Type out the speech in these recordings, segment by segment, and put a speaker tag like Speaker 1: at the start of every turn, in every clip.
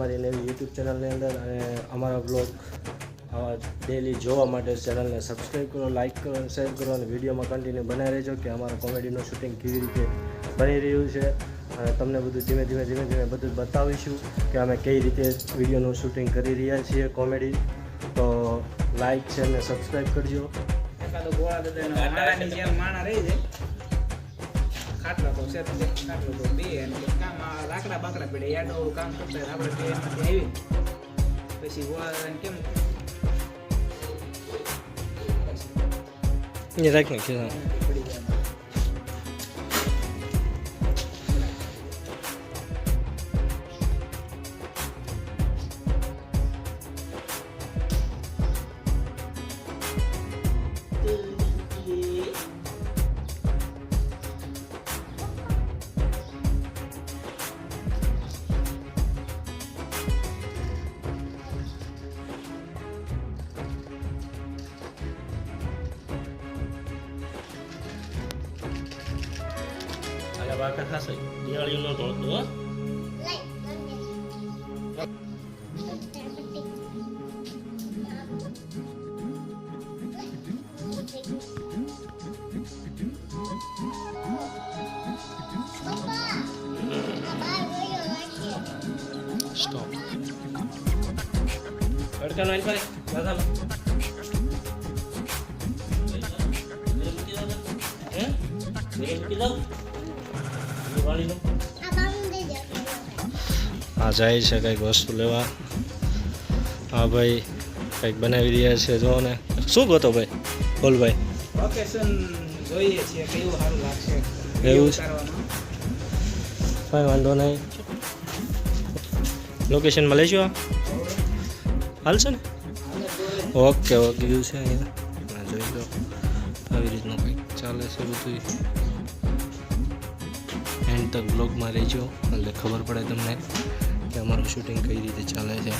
Speaker 1: અમારી નવી યુટ્યુબ ચેનલની અંદર અને અમારા બ્લોગ ડેલી જોવા માટે ચેનલને સબસ્ક્રાઈબ કરો લાઇક કરો અને શેર કરો અને વિડીયોમાં કન્ટિન્યુ બનાવી રહેજો કે અમારા કોમેડીનું શૂટિંગ કેવી રીતે બની રહ્યું છે. અને તમને બધું ધીમે ધીમે ધીમે ધીમે બધું બતાવીશું કે અમે કઈ રીતે વિડીયોનું શૂટિંગ કરી રહ્યા છીએ કોમેડી તો લાઇક છે અને સબસ્ક્રાઈબ કરજો.
Speaker 2: ગોળા દાદાનો માણા રહી જાય ખાટલા તો છે ખાટલો તો બે અને કામ લાકડા બાકડા પડે યાડો કામ કરતા. આપણે એમાંથી આવી પછી કેમ
Speaker 1: રાખ નાખી
Speaker 2: પડી જાય
Speaker 3: આલા વાકા થશે દિવાળીનો તો હતો હો. સ્ટોપ અડકાનો આઈ પાડે દાદાનો હે બે મૂકી દઉં દિવાળીનો
Speaker 1: આ જાય છે કંઈક વસ્તુ લેવા. હા ભાઈ કંઈક બનાવી રહ્યા છે જો ને. શું કહો ભાઈ? બોલ ભાઈ.
Speaker 2: લોકેશન જોઈએ છીએ કેવું સારું લાગશે?
Speaker 1: એવું છે? કાંઈ વાંધો નહીં. લોકેશનમાં લઈશું આ. હાલશે ને? ઓકે ઓકે એવું છે અહીંયા. જોઈ લો. આવી રીતનું કંઈક ચાલે છે બધું એન્ડ તક બ્લોગમાં રહેજો, એટલે ખબર પડે તમને કે અમારું શૂટિંગ કઈ રીતે ચાલે છે.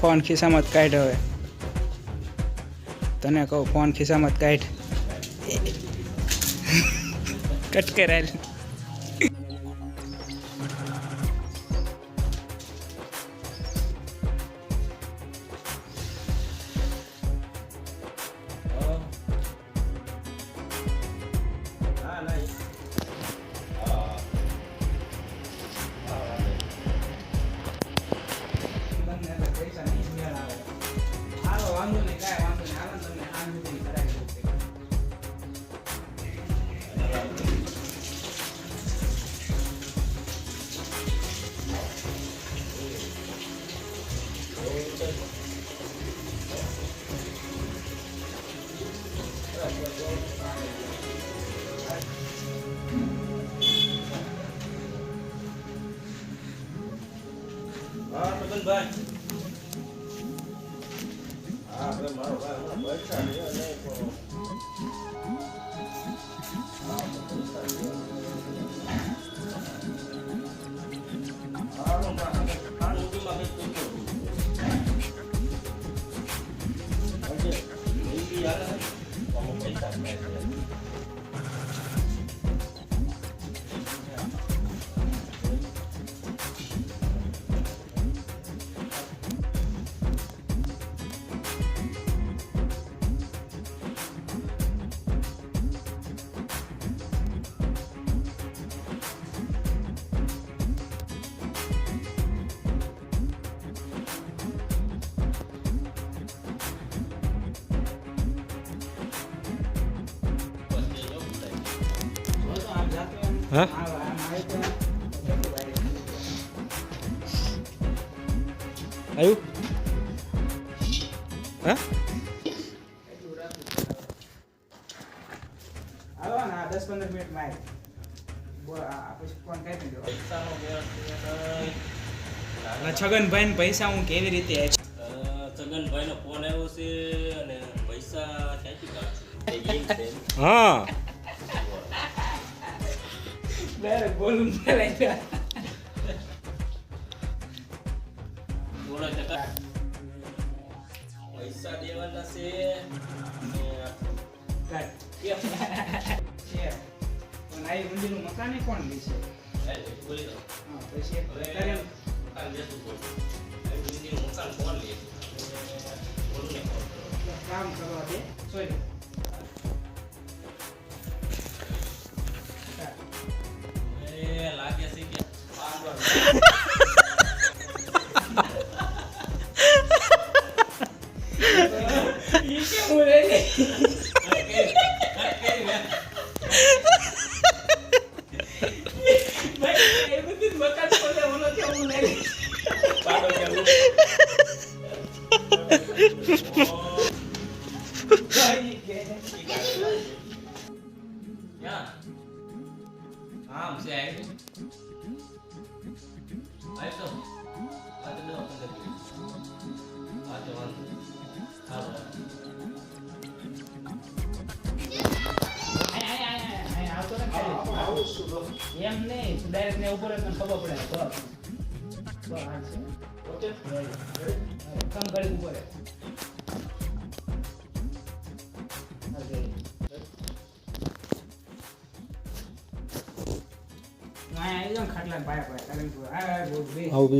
Speaker 2: ફોન ખિસ્સામાં જ કાઢ હવે. તને કહું ફોન ખિસ્સામાં જ કાઢ. કટકે રાલ
Speaker 3: હા મગનભાઈ
Speaker 1: હા? આવ્યું હા?
Speaker 2: હાલો ને આ દસ પંદર મિનિટમાં આવી. બોલ, આ પછી ફોન કાપી દો
Speaker 3: પૈસાનો મેળ છે
Speaker 2: છગનભાઈ પૈસા હું કેવી રીતે
Speaker 3: છગનભાઈ નો છગનભાઈનો ફોન આવ્યો છે અને પૈસા
Speaker 1: હા.
Speaker 2: ડાયરેક્ટ બોલું ચાલે
Speaker 3: બોલો ટકા પૈસા દેવાના છે.
Speaker 2: પણ મંદિરનું મકાન કોણ લે છે?
Speaker 3: એ બોલી દો
Speaker 2: હા પછી
Speaker 3: હવે મકાન લેતું બોલ મકાન કોણ લે બોલું ને કોણ?
Speaker 2: કામ કરવા દે. સોરી ઈ કેવું રે ભાઈ એ બધું મકાન એમ નહીં ડાયરેક્ટ ને ઉપર જ ખબર પડે કામ કરી ઉપર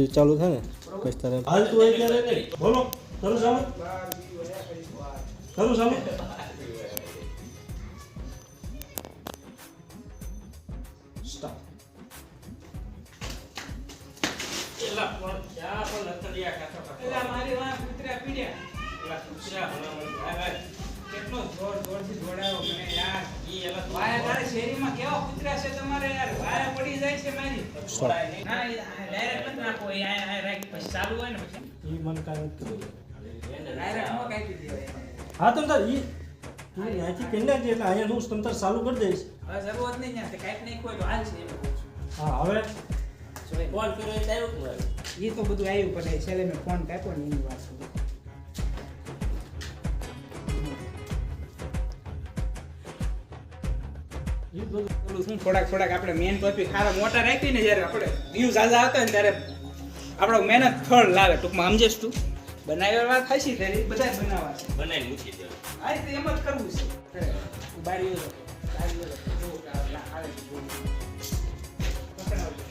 Speaker 1: ચાલુ થાય ને કઈ તારે હાલતું હોય ત્યારે બોલો. કરું સામે.
Speaker 2: કરું
Speaker 1: સામે
Speaker 3: પણ ક્યાં પણ લથડિયા કાકા કાકા
Speaker 2: પેલા મારી વાં પીડ્યા.
Speaker 3: એલા કુતરા ભલામણ આ આ
Speaker 2: કેટલો જોર જોરથી દોડાયો મને યાર.
Speaker 3: ઈ એલા તો
Speaker 2: વાયા તારે શેરીમાં કેવા છે તમારે યાર? વાયા પડી જાય છે મારી.
Speaker 3: છોડાય
Speaker 2: ના ડાયરેક્ટ મત નાખો. એ આ આ રાખ. પછી ચાલુ હોય ને પછી.
Speaker 1: મન મને કાંઈ નથી હા. તમ તાર ઈ તું અહીંયાથી કેન્ડા નાખજે એટલે અહીંયા હું તમ તાર ચાલુ કરી દઈશ.
Speaker 2: હવે જરૂરત નહીં ત્યાં કાંઈક નહીં કોઈ તો હાલ છે એમ કહું છું.
Speaker 1: હા હવે?
Speaker 3: કોલ કર્યો એ આવ્યો તું આવ્યો
Speaker 2: એ તો બધું આવ્યું પણ છેલ્લે મેં ફોન કાપ્યો ને એની વાત શું થોડાક થોડાક આપણે મેન ટોપિક સારા મોટા રાખી ને જ્યારે આપણે વ્યૂઝ ઝાઝા આવતા ને ત્યારે આપણો મહેનત ફળ લાવે ટૂંકમાં સમજેશ તું? બનાવ્યા વાત ખાસી ત્યારે બધા બનાવવા છે
Speaker 3: બનાવી મૂકી દે
Speaker 2: આ રીતે એમ જ કરવું છે. તું બારી ઓલો બારી ઓલો જો કે આ લા- આવે છે જોવું. પકડાવજો.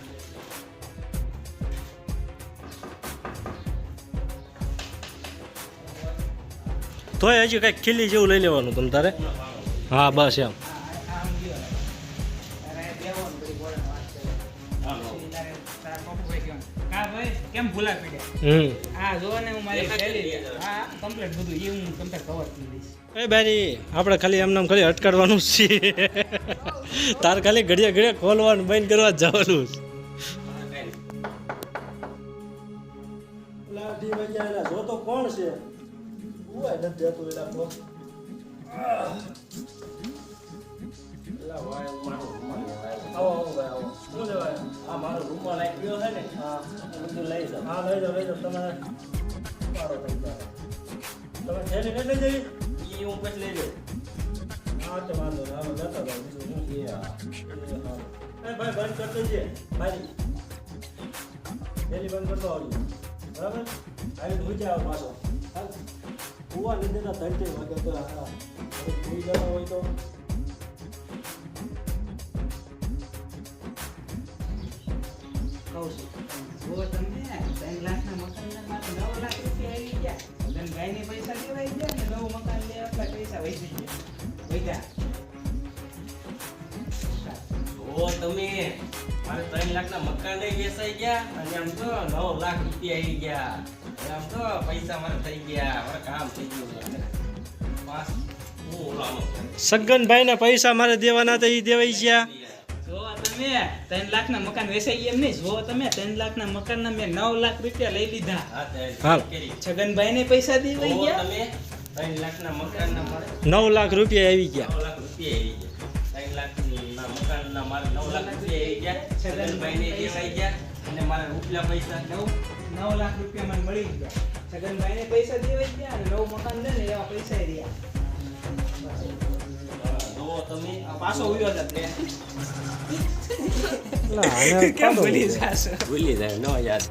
Speaker 1: તોય હજી કઈ ખીલી જેવું લઈ લેવાનું તમ તારે? હા બસ એમ.
Speaker 2: કેમ ભૂલા પડ્યા. હા જો ને હું મારી શૈલી હા કમ્પ્લીટ બધું. એ હું તમને કવર કરી દઈશ.
Speaker 1: એ બેરી આપણે ખાલી એમને ખાલી અટકાડવાનું છે તાર ખાલી ઘડિયા ઘડિયા ખોલવાનું બંધ કરવા જવાનું છે. લાઠી વજાયેલા જો તો કોણ છે? ઉવાય નથી દેતું એલા કો
Speaker 3: એલા ભાઈ મારો રૂમાલ લેવાય
Speaker 1: આવો આવો ભાઈ આવો શું લેવાય
Speaker 3: આ મારો રૂમાલ આપ્યો છે ને
Speaker 1: હા
Speaker 3: બધું લઈ જાઓ
Speaker 1: હા લઈ જાઓ લઈ જાઓ થઈ જાય તમે થેલી કેટલી જઈ
Speaker 3: એ હું પછી લઈ લઉં
Speaker 1: હા તો વાંધો જતા ભાઈ બીજું
Speaker 3: હા.
Speaker 1: એ ભાઈ બંધ કરી દેજે મારી પેલી બંધ કરતો આવજો બરાબર આવીને ભૂઈ જાવ પાછો. કૂવા દેતા ધરતી વાગે તો હા જતા હોય તો
Speaker 2: ગયા ધન પૈસા દેવાઈ ગયા ને નવું મકાન લે એટલા પૈસા વહી ગયા. વૈધા.
Speaker 3: જો તમે મારે ત્રણ લાખના મકાન વેચાઈ ગયા અને આમ તો નવ લાખ રૂપિયા આવી ગયા. અને આમ તો પૈસા મારે થઈ ગયા. મારે કામ થઈ ગયું પાંચ
Speaker 1: સગનભાઈ ને પૈસા મારે દેવાના હતા એ દેવાઈ ગયા.
Speaker 2: મેં ત્રણ લાખ ના મકાન વેચાઈ એમ નહીં. જો તમે ત્રણ લાખ ના મકાન ના મેં નવ લાખ રૂપિયા લઈ લીધા.
Speaker 3: છગનભાઈ
Speaker 2: ને પૈસા દેવાઈ ગયા?
Speaker 3: ત્રણ લાખ ના મકાન
Speaker 1: નવ લાખ રૂપિયા આવી ગયા.
Speaker 3: નવ લાખ રૂપિયા આવી ગયા. ત્રણ લાખ ના મકાન મારે નવ લાખ રૂપિયા આવી ગયા. છગનભાઈ ને દેવાઈ ગયા. અને મારા ઉપલા પૈસા
Speaker 2: નવ નવ લાખ રૂપિયા મને મળી ગયા. છગનભાઈ પૈસા દેવાઈ ગયા અને નવ મકાન દે ને એવા પૈસા રહ્યા.
Speaker 3: જો તમે
Speaker 2: પાછો ઉયો જતે
Speaker 1: ના
Speaker 3: ભૂલી જાય ન યાદ.